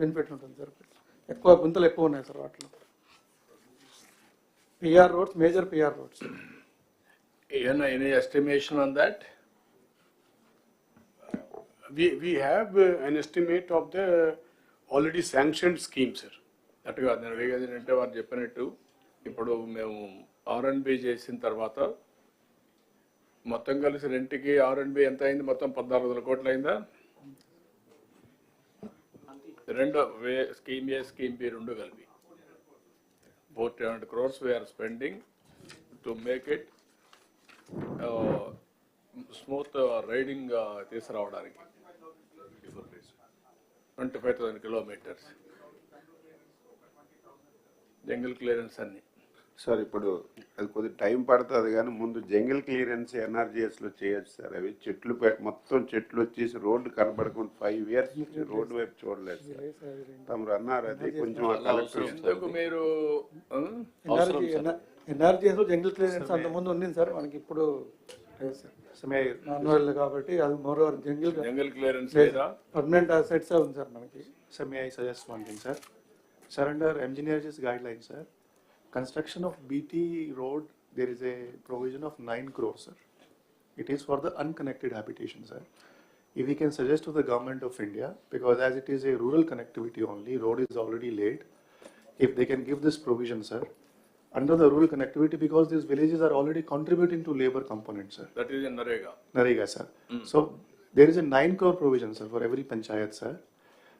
Benefit ఉంటుంది sir. ఎక్కువ గుంతలు ఎక్కువ ఉన్నాయి సార్ వాటిలో. PR roads major PR roads ఏమైనా any estimation on that We, we have uh, an estimate of the already sanctioned scheme, sir. అటు కాదు నేను అడిగేది అంటే వారు చెప్పినట్టు ఇప్పుడు మేము ఆర్ అండ్ బి చేసిన తర్వాత మొత్తం కలిసి రెంట్కి ఆర్ అండ్ బి ఎంత అయింది? మొత్తం పద్నాలుగు వందల కోట్లు అయిందా? రెండు వే స్కీమ్ ఏ స్కీమ్ బి రెండు కలిపి. Four hundred crores we are spending to make it smooth riding తీసుకురావడానికి. Twenty five thousand kilometres jungle clearance అన్నీ. సార్ ఇప్పుడు అది కొద్ది టైం పడుతుంది కానీ ముందు జంగిల్ క్లియరెన్స్ ఎన్ఆర్జీఎస్లో చేయొచ్చు సార్. అవి చెట్లు మొత్తం చెట్లు వచ్చేసి రోడ్డు కనబడకుండా ఫైవ్ ఇయర్స్ రోడ్డు వైపు చూడలేదు సార్. తమరు అన్నారు అది కొంచెం కలెక్టర్ మీరు ఎన్ఆర్జీఎస్ జంగిల్ క్లియరెన్స్ అంత ముందు ఉంది సార్. మనకి ఇప్పుడు సార్. మాన్యువల్ కాబట్టి అది moreover jungle jungle clearance permanent sets ఉంది సార్ మనకి. I suggest one thing, sir? Sir, under engineers guidelines, sir, construction of BT road, there is a provision of 9 crores, sir. It is for the unconnected habitation, sir. If we can suggest to the government of India, because as it is a rural connectivity only, road is already laid, if they can give this provision, sir, under the rural connectivity because these villages are already contributing to labor component, sir. That is in Narega. Narega, sir. Mm. So there is a 9 crore provision, sir, for every panchayat, sir.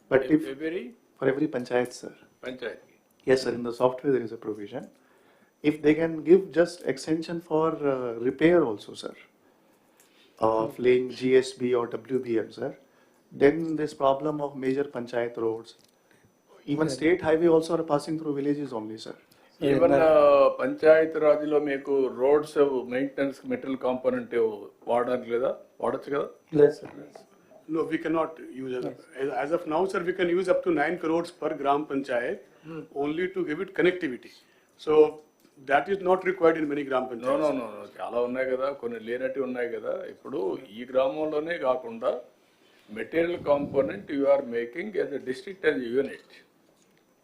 But if, if every? For every panchayat, sir. Panchayat. Yes, sir, in the software there is a provision. If they can give just extension for uh, repair also, sir, of laying GSB or WBM, sir, then this problem of major panchayat roads, even state highway also are passing through villages only, sir. Even panchayat రాజ్లో మీకు roads maintenance material component వాడడానికి లేదా వాడచ్చు కదా లేదు sir లేదు sir. No, we cannot use, as- as, as of now, sir, we can use up to nine crores per gram panchayat only to give it connectivity. So that is not required in many gram no panchayats. No no చాలా ఉన్నాయి కదా కొన్ని లేనట్టు ఉన్నాయి కదా ఇప్పుడు ఈ గ్రామంలోనే కాకుండా material component you are making as a district as unit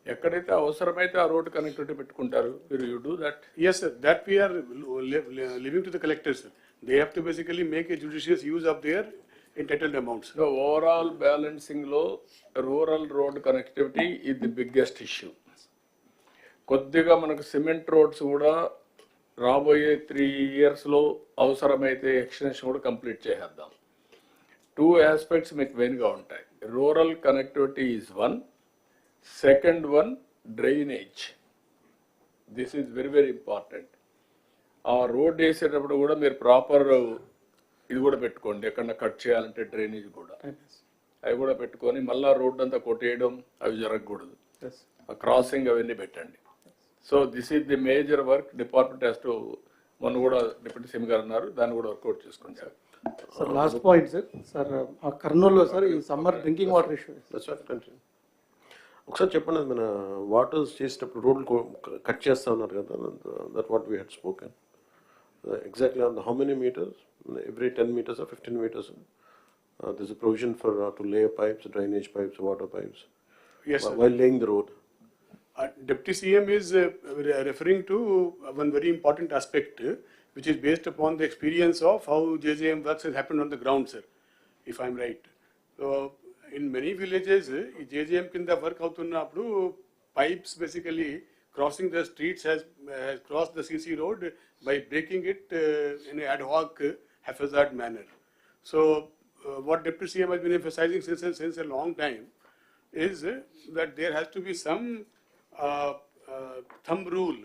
ఎక్కడైతే అవసరమైతే ఆ రోడ్ కనెక్టివిటీ పెట్టుకుంటారు మీరు you do that Yes, sir, that we are li- li- leaving to the collectors, sir. They have to basically make a judicious use of their entitled amounts. So overall బ్యాలెన్సింగ్లో rural road connectivity ఇది the biggest issue కొద్దిగా మనకు cement roads కూడా రాబోయే three ఇయర్స్లో అవసరమైతే extension కూడా complete చేసేద్దాం. Two aspects మీకు మెయిన్గా ఉంటాయి. Rural connectivity is one second one drainage this is very very important ఆ రోడ్ వేసేటప్పుడు కూడా మీరు ప్రాపర్ ఇది కూడా పెట్టుకోండి. ఎక్కడన్నా కట్ చేయాలంటే డ్రైనేజ్ కూడా. అవి కూడా పెట్టుకొని మళ్ళా రోడ్ అంతా కొట్టేయడం అవి జరగకూడదు. క్రాసింగ్ అవన్నీ పెట్టండి. So this is the major work department has to మొన్న కూడా డిప్యూటీ సీఎం గారు అన్నారు దాన్ని కూడా వర్కౌట్ చేసుకోండి. Sir sir last point sir sir ఆ కర్నూలులో సార్ ఈ summer drinking water issue That's right, continue. ఒకసారి చెప్పండి మన వాటర్స్ చేసేటప్పుడు రోడ్లు కట్ చేస్తా ఉన్నారు కదా that what we had spoken Exactly on how many metres every ten metres or fifteen metres this provision for to lay pipes drainage pipes water pipes Yes, sir. While laying the road Uh, Deputy CM is uh, re- referring to one very important aspect, uh, which is based upon the experience of how JJM works has happened on the ground, sir, if I'm right. So, in many villages, uh, ఈ JJM కింద work అవుతున్నప్పుడు pipes basically crossing the streets has, has crossed the CC road by breaking it uh, in an ad hoc, uh, haphazard manner. So, uh, what Deputy CM has been emphasizing since, since a long time is that there has to be some thumb rule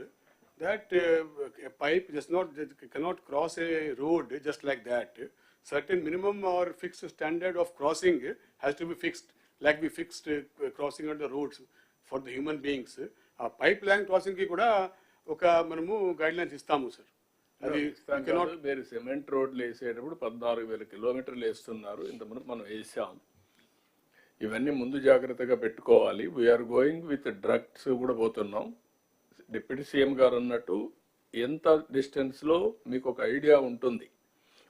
that uh, a pipe does not cannot cross a road just like that. Certain minimum or fixed standard of crossing has to be fixed, like we fixed crossing on the roads for the human beings. ఆ pipeline క్రాసింగ్కి కూడా ఒక మనము guide lines ఇస్తాము sir. అది మీరు cement రోడ్లు వేసేటప్పుడు పద్నాలుగు వేల కిలోమీటర్లు వేస్తున్నారు. ఇంతకుముందు మనం వేసాం. ఇవన్నీ ముందు జాగ్రత్తగా పెట్టుకోవాలి. వీఆర్ గోయింగ్ విత్ డ్రగ్స్ కూడా పోతున్నాం. డిప్యూటీ సీఎం గారు అన్నట్టు ఎంత డిస్టెన్స్లో మీకు ఒక ఐడియా ఉంటుంది.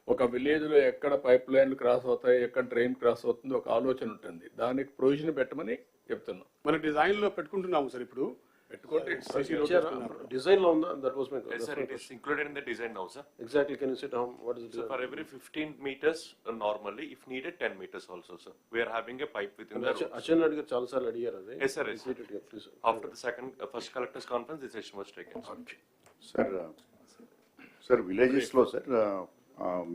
ఒక విలేజ్లో ఎక్కడ పైప్ లైన్లు క్రాస్ అవుతాయి ఎక్కడ డ్రైన్ క్రాస్ అవుతుంది ఒక ఆలోచన ఉంటుంది. దానికి ప్రొవిజన్ పెట్టమని చెప్తున్నాం. మన డిజైన్లో పెట్టుకుంటున్నాము సార్ ఇప్పుడు. పెట్టుకోండి Design లో ఉందా? That was my Yes, sir, it is included in the design now, sir. Exactly, can you say how, what is the So design? for every fifteen meters uh, normally, if needed, ten meters also, sir. We are having a pipe within the road. అచ్చెన్ Reddy గారు చాలా సార్లు అడిగారు అది Yes, sir, yes, sir. Repeat it, please. After the second, uh, first collectors conference, this decision was taken. sir. Sir sir విలేజెస్లో sir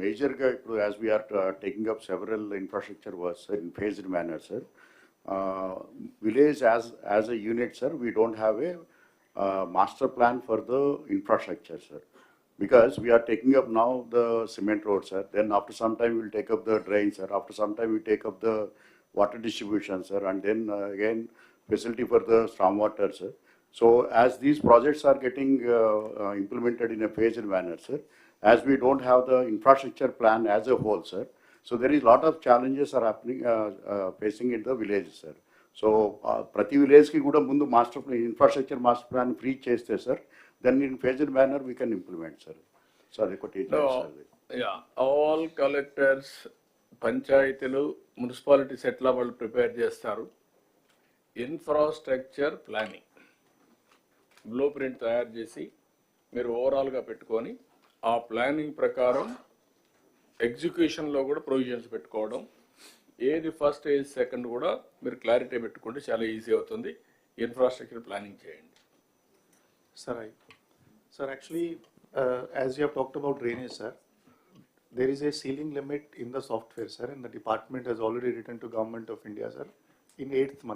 మేజర్గా ఇప్పుడు as we're taking up several infrastructure works sir in phased manner sir Uh, village as, as a unit, sir, we don't have a uh, master plan for the infrastructure, sir. Because we are taking up now the cement roads, sir. Then after some time, we'll take up the drains, sir. After some time, we take up the water distribution, sir. And then uh, again, facility for the stormwater, sir. So as these projects are getting uh, uh, implemented in a phased manner, sir, as we don't have the infrastructure plan as a whole, sir, So there is lot of challenges are happening, uh, uh, facing in the villages, sir. So ప్రతి విలేజ్కి కూడా ముందు master infrastructure master plan free చేస్తే sir then in phased manner we can implement sir so అది ఒకటి sir yeah all collectors పంచాయతీలు municipalities ఎట్లా వాళ్ళు ప్రిపేర్ చేస్తారు. ఇన్ఫ్రాస్ట్రక్చర్ ప్లానింగ్ బ్లూ ప్రింట్ తయారు చేసి మీరు ఓవరాల్గా పెట్టుకొని ఆ ప్లానింగ్ ప్రకారం ఎగ్జిక్యూషన్లో కూడా ప్రొవిజన్స్ పెట్టుకోవడం ఏది ఫస్ట్ ఏది సెకండ్ కూడా మీరు క్లారిటీ పెట్టుకుంటే చాలా ఈజీ అవుతుంది. ఇన్ఫ్రాస్ట్రక్చర్ ప్లానింగ్ చేయండి. Sir I sir actually as you talked about drainage sir there is a ceiling limit in the software sir in the department has already written to Government of India sir in eighth month